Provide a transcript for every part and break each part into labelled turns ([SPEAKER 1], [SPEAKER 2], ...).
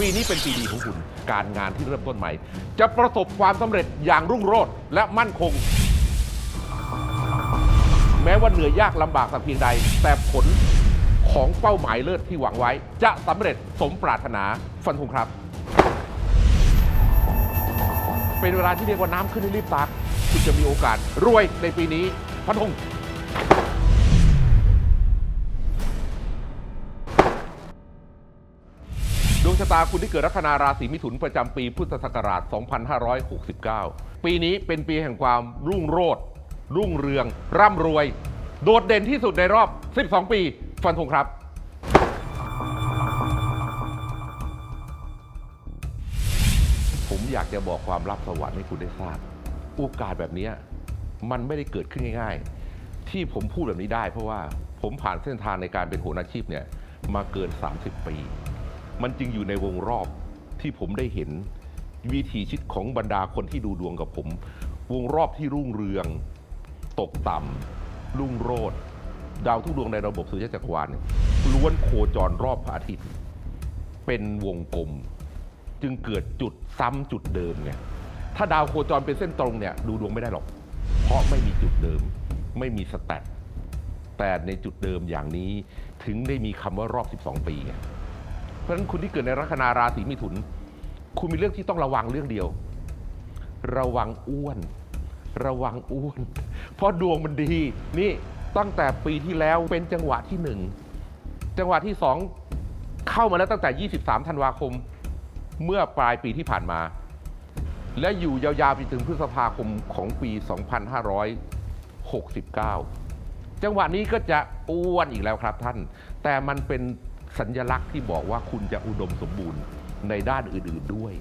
[SPEAKER 1] ปีนี้เป็นปีดีของคุณ การงานที่เริ่มต้นใหม่ จะประสบความสำเร็จอย่างรุ่งโรจน์และมั่นคง แม้ว่าเหนื่อยยากลำบากสักเพียงใด แต่ผลของเป้าหมายเลิศที่หวังไว้ จะสำเร็จสมปรารถนาฟันธงครับ เป็นเวลาที่เรียกว่าน้ำขึ้นให้รีบตักคุณจะมีโอกาสรวยในปีนี้ฟันธง ชะตาคุณที่เกิดลัคนาราศีมิถุนประจำปีพุทธศักราช 2569 ปีนี้เป็นปีแห่งความรุ่งโรจน์รุ่งเรือง ร่ำรวย โดดเด่นที่สุดในรอบ 12 ปี ฟันธงครับ ผมอยากจะบอกความลับสวรรค์ให้คุณได้ทราบโอกาสแบบนี้มันไม่ได้เกิดขึ้นง่าย ๆ ที่ผมพูดแบบนี้ได้ เพราะว่าผมผ่านเส้นทางในการเป็นโหราชีพเนี่ยมาเกิน 30 ปี มันจึงอยู่ในวงรอบที่ผมได้เห็นวิถีชีวิตของบรรดาคนที่ดูดวงกับผม วงรอบที่รุ่งเรือง ตกต่ำรุ่งโรจน์ดาวทุกดวงในระบบสุริยะจักรวาลล้วนโคจรรอบพระอาทิตย์ เป็นวงกลม จึงเกิดจุดซ้ำจุดเดิมไงถ้าดาวโคจรเป็นเส้นตรงเนี่ยดูดวงไม่ได้หรอก เพราะไม่มีจุดเดิม ไม่มีสแตทแต่ในจุดเดิมอย่างนี้ถึงได้มีคำว่ารอบ 12 ปีไง เพราะฉะนั้นคุณที่เกิดในลัคนาราศีมิถุน คุณมีเรื่องที่ต้องระวังเรื่องเดียว ระวังอ้วน ระวังอ้วน เพราะดวงมันดีนี่ตั้งแต่ปีที่แล้วเป็นจังหวะที่หนึ่งจังหวะที่สองเข้ามาแล้วตั้งแต่ 23 ธันวาคม เมื่อปลายปีที่ผ่านมา และอยู่ยาวๆไปถึงพฤษภาคมของปี 2569 จังหวะนี้ก็จะอ้วนอีกแล้วครับท่าน แต่มันเป็น สัญลักษณ์ที่บอกว่าคุณจะอุดมสมบูรณ์ในด้านอื่นๆด้วย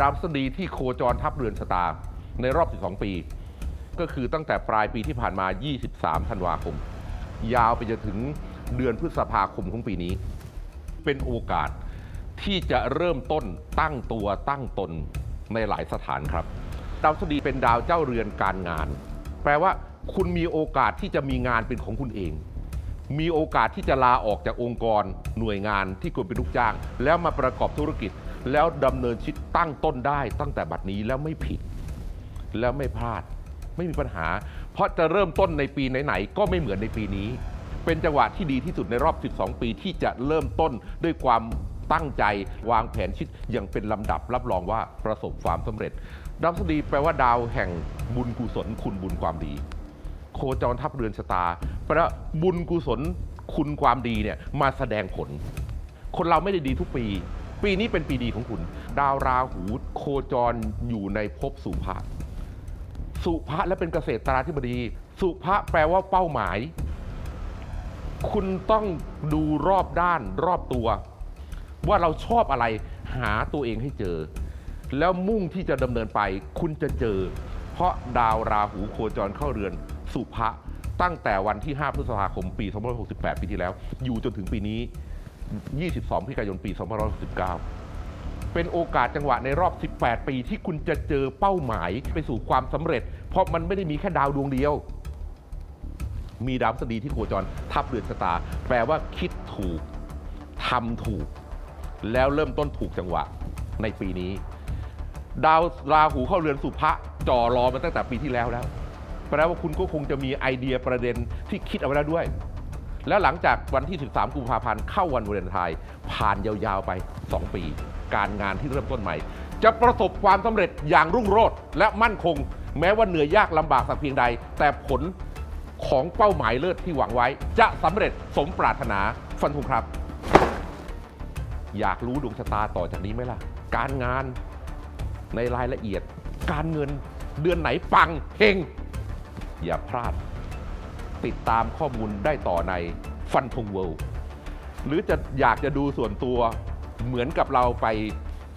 [SPEAKER 1] ดาวพฤษฎีที่โคจรทับเรือนชะตาในรอบ 12 ปี ก็คือตั้งแต่ปลายปีที่ผ่านมา 23 ธันวาคม ยาวไปจนถึงเดือนพฤษภาคมของปีนี้ เป็นโอกาสที่จะเริ่มต้นตั้งตัวตั้งตนในหลายสถานครับ ดาวพฤษฎีเป็นดาวเจ้าเรือนการงาน แปลว่าคุณมีโอกาสที่จะมีงานเป็นของคุณเอง มีโอกาสที่จะลาออกจากองค์กรหน่วยงานที่คุณเป็นลูกจ้าง แล้วมาประกอบธุรกิจ แล้วดำเนินชีวิตตั้งต้นได้ตั้งแต่บัดนี้แล้วไม่ผิด แล้วไม่พลาดไม่มีปัญหา เพราะจะเริ่มต้นในปีไหนๆก็ไม่เหมือนในปีนี้ เป็นจังหวะที่ดีที่สุดในรอบ 12 ปีที่จะเริ่มต้นด้วยความตั้งใจวางแผนชีวิตอย่างเป็นลำดับรับรองว่าประสบความสำเร็จดาวพฤษฎีแปลว่าดาวแห่งบุญกุศลคุณบุญความดี โคจรทับเรือนชะตาแปลว่าบุญกุศลคุณความดีเนี่ยมาแสดงผล คนเราไม่ได้ดีทุกปี ปีนี้เป็นปีดีของคุณ ดาวราหูโคจรอยู่ในภพสุภะสุภะและเป็นเกษตราธิบดี สุภะแปลว่าเป้าหมาย คุณต้องดูรอบด้านรอบตัว ว่าเราชอบอะไรหาตัวเองให้เจอ แล้วมุ่งที่จะดำเนินไป คุณจะเจอ เพราะดาวราหูโคจรเข้าเรือน สุภะตั้งแต่วันที่ 5 พฤษภาคม ปี 2568 ปีที่แล้ว อยู่จนถึงปีนี้ 22 พฤศจิกายน ปี 2569 เป็นโอกาสจังหวะในรอบ 18 ปีที่คุณจะเจอเป้าหมายไปสู่ความสำเร็จ เพราะมันไม่ได้มีแค่ดาวดวงเดียว มีดาวพฤษฎีที่โคจรทับเรือนชะตา แปลว่าคิดถูกทำถูก แล้วเริ่มต้นถูกจังหวะในปีนี้ ดาวราหูเข้าเรือนสุภะจ่อรอมาตั้งแต่ปีที่แล้วแล้ว แปลว่าคุณก็คงจะมีไอเดียประเด็นที่คิดเอาไว้แล้วด้วย แล้วหลังจากวันที่ 13 กุมภาพันธ์เข้าวันวาเลนไทน์ผ่านยาวๆไป 2 ปี การงานที่เริ่มต้นใหม่ จะประสบความสำเร็จอย่างรุ่งโรจน์และมั่นคง แม้ว่าเหนื่อยยากลำบากสักเพียงใด แต่ผลของเป้าหมายเลิศที่หวังไว้ จะสำเร็จสมปรารถนาฟันธงครับ อยากรู้ดวงชะตาต่อจากนี้ไหมล่ะ การงานในรายละเอียด การเงินเดือนไหนปังเฮง อย่าพลาด ติดตามข้อมูลได้ต่อในฟันธงเวิลด์หรือจะอยากจะดูส่วนตัวเหมือนกับเราไป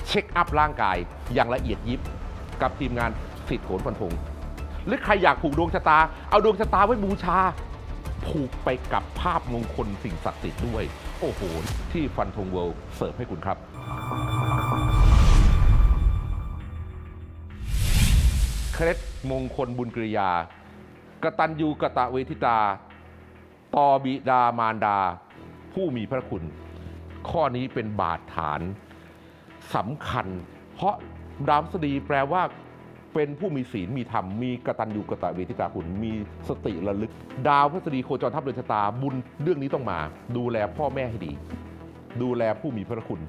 [SPEAKER 1] เช็คอัพร่างกายอย่างละเอียดยิบ กับทีมงานสิทธิ์โขนฟันธงหรือใครอยากผูกดวงชะตา เอาดวงชะตาไว้บูชา ผูกไปกับภาพมงคลสิ่งศักดิ์สิทธิ์ด้วย โอ้โห ที่ฟันธงเวิลด์เสิร์ฟให้คุณครับเคล็ดมงคลบุญกริยา กตัญญูกะตะเวทิตา ต่อบิดามารดา ผู้มีพระคุณ ข้อนี้เป็นบาดฐานสำคัญ เพราะดาวพฤษฎีแปลว่าเป็นผู้มีศีลมีธรรมมีกตัญญูกตะเวทิตาคุณมีสติระลึก ดาวพฤษฎีโคจรทับเรือนชะตาบุญเรื่องนี้ต้องมา ดูแลพ่อแม่ให้ดี ดูแลผู้มีพระคุณ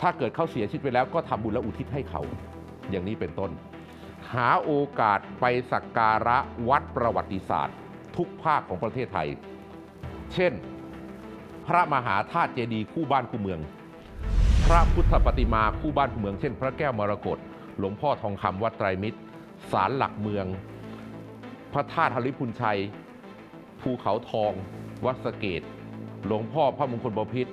[SPEAKER 1] ถ้าเกิดเขาเสียชีวิตไปแล้วก็ทำบุญและอุทิศให้เขา อย่างนี้เป็นต้น หาโอกาสไปสักการะวัดประวัติศาสตร์ ทุกภาคของประเทศไทย เช่น พระมหาธาตุเจดีย์คู่บ้านคู่เมือง พระพุทธปฏิมาคู่บ้านคู่เมือง เช่น พระแก้วมรกตหลวงพ่อทองคำวัดไตรมิตรศาลหลักเมือง พระธาตุฮริพุนชัย ภูเขาทอง วัดสเกต หลวงพ่อพระมงคลบพิตร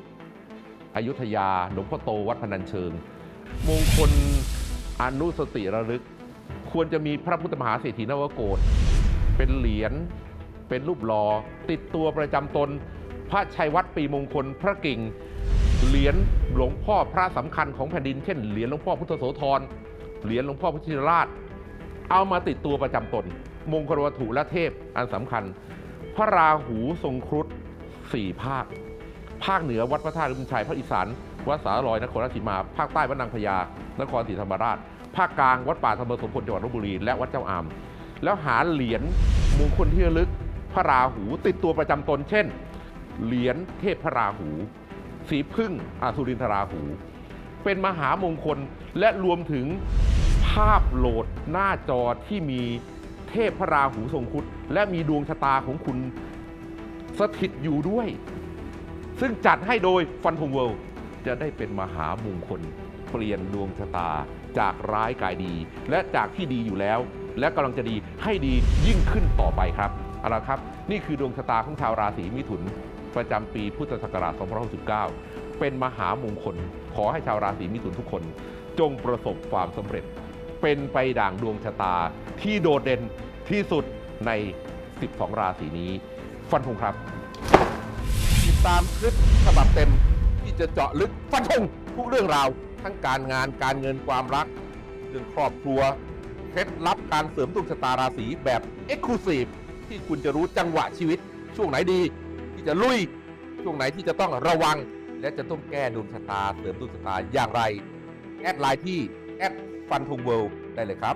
[SPEAKER 1] อยุธยา หลวงพ่อโตวัดพนัญเชิง มงคลอนุสติระลึก ควรจะมีพระพุทธมหาเศรษฐีนวโกศเป็นเหรียญเป็นรูปหลอ่อติดตัวประจำตน พระชัยวัดปีมงคลพระกิ่ง เหรียญหลวงพ่อพระสำคัญของแผ่นดิน เช่นเหรียญหลวงพ่อพุทธโสธรเหรียญหลวงพ่อพุทธิราช เอามาติดตัวประจำตน มงคลวัตถุและเทพอันสำคัญ พระราหูทรงครุฑสี่ภาค ภาคเหนือวัดพระธาตุลิมชัยภาคอีสานวัดสาลอยนครราชสีมา ภาคใต้วัดนางพญานครศรีธรรมราช ภาคกลางวัดป่าธรรมสมพลจังหวัดลบบุรี และวัดเจ้าอาม แล้วหาเหรียญมงคลที่ระลึกพระราหูติดตัวประจำตน เช่น เหรียญเทพพระราหู สีพึ่งอาสุรินทราหู เป็นมหามงคลและรวมถึงภาพโหลดหน้าจอที่มีเทพพระราหูทรงคุดและมีดวงชะตาของคุณสถิตอยู่ด้วย ซึ่งจัดให้โดยฟันธงเวิลด์จะได้เป็นมหามงคลเปลี่ยนดวงชะตา จากร้ายกลายดี และจากที่ดีอยู่แล้ว และกำลังจะดีให้ดียิ่งขึ้นต่อไปครับเอาละครับ นี่คือดวงชะตาของชาวราศีมิถุน ประจำปีพุทธศักราช2569 เป็นมหามงคล ขอให้ชาวราศีมิถุนทุกคน จงประสบความสำเร็จ เป็นไปด่างดวงชะตาที่โดดเด่นที่สุดใน 12 ราศีนี้ ฟันธงครับ ติดตามคลิปฉบับเต็มที่จะเจาะลึกฟันธงทุกเรื่องราว ทั้งการงานการเงินความรักเรื่องครอบครัวเคล็ดลับการเสริมดวงชะตาราศีแบบ e x c l u s i v e ที่คุณจะรู้จังหวะชีวิต ช่วงไหนดี ที่จะลุย ช่วงไหนที่จะต้องระวัง และจะต้องแก้ดวงชะตา เสริมดวงชะตาอย่างไร แอดไลน์ที่แอดฟันธงเวิลด์ได้เลยครับ